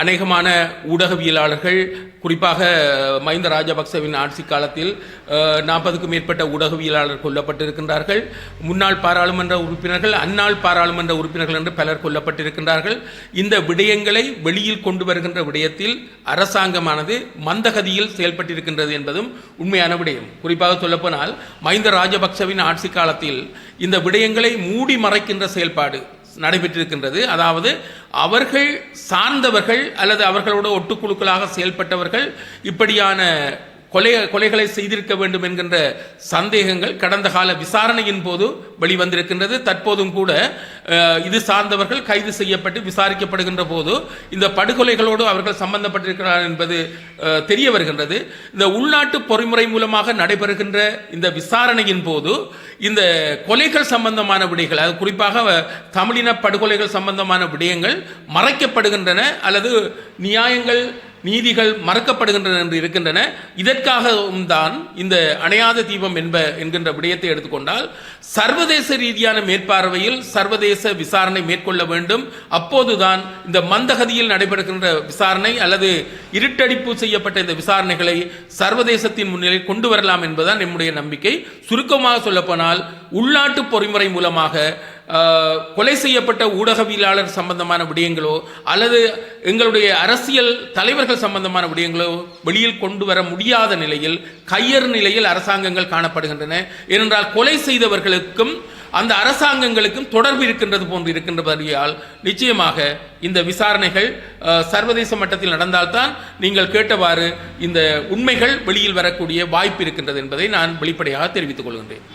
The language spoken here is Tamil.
அநேகமான ஊடகவியலாளர்கள் குறிப்பாக மஹிந்த ராஜபக்சவின் ஆட்சி காலத்தில் நாற்பதுக்கும் மேற்பட்ட ஊடகவியலாளர் கொல்லப்பட்டிருக்கின்றார்கள். முன்னாள் பாராளுமன்ற உறுப்பினர்கள் அந்நாள் பாராளுமன்ற உறுப்பினர்கள் என்று பலர் கொல்லப்பட்டிருக்கின்றார்கள். இந்த விடயங்களை வெளியில் கொண்டு வருகின்ற விடயத்தில் அரசாங்கமானது மந்தகதியில் செயல்பட்டிருக்கின்றது என்பதும் உண்மையான விடயம். குறிப்பாக சொல்லப்போனால் மஹிந்த ராஜபக்சவின் ஆட்சி காலத்தில் இந்த விடயங்களை மூடி மறைக்கின்ற செயல்பாடு நடைபெற்றிருக்கின்றது. அதாவது அவர்கள் சார்ந்தவர்கள் அல்லது அவர்களோட ஒட்டுக்குழுக்களாக செயல்பட்டவர்கள் இப்படியான கொலை கொலைகளை செய்திருக்க வேண்டும் என்கின்ற சந்தேகங்கள் கடந்த கால விசாரணையின் போது வெளிவந்திருக்கின்றது. தற்போதும் கூட இது சார்ந்தவர்கள் கைது செய்யப்பட்டு விசாரிக்கப்படுகின்ற போது இந்த படுகொலைகளோடு அவர்கள் சம்பந்தப்பட்டிருக்கிறார் என்பது தெரிய வருகின்றது. இந்த உள்நாட்டு பொறிமுறை மூலமாக நடைபெறுகின்ற இந்த விசாரணையின் போது இந்த கொலைகள் சம்பந்தமான விடயங்கள் அது குறிப்பாக தமிழின படுகொலைகள் சம்பந்தமான விடயங்கள் மறைக்கப்படுகின்றன அல்லது நியாயங்கள் நீதிகள் மறக்கப்படுகின்றன என்று இருக்கின்றன. இதற்காகவும் தான் இந்த அணையாத தீபம் என்ப என்கின்ற விடயத்தை எடுத்துக்கொண்டால் சர்வதேச ரீதியான மேற்பார்வையில் சர்வதேச விசாரணை மேற்கொள்ள வேண்டும். அப்போதுதான் இந்த மந்தகதியில் நடைபெறுகின்ற விசாரணை அல்லது இருட்டடிப்பு செய்யப்பட்ட இந்த விசாரணைகளை சர்வதேசத்தின் முன்னிலையில் கொண்டு வரலாம் என்பதுதான் நம்முடைய நம்பிக்கை. சுருக்கமாக சொல்லப்போனால் உள்நாட்டு பொறிமுறை மூலமாக கொலை செய்யப்பட்ட ஊடகவியலாளர் சம்பந்தமான விடயங்களோ அல்லது எங்களுடைய அரசியல் தலைவர்கள் சம்பந்தமான விடயங்களோ வெளியில் கொண்டு வர முடியாத நிலையில் கையறு நிலையில் அரசாங்கங்கள் காணப்படுகின்றன. ஏனென்றால் கொலை செய்தவர்களுக்கும் அந்த அரசாங்கங்களுக்கும் தொடர்பு இருக்கின்றது போன்று இருக்கின்றபடியால் நிச்சயமாக இந்த விசாரணைகள் சர்வதேச மட்டத்தில் நடந்தால்தான் நீங்கள் கேட்டவாறு இந்த உண்மைகள் வெளியில் வரக்கூடிய வாய்ப்பு இருக்கின்றது என்பதை நான் வெளிப்படையாக தெரிவித்துக் கொள்கின்றேன்.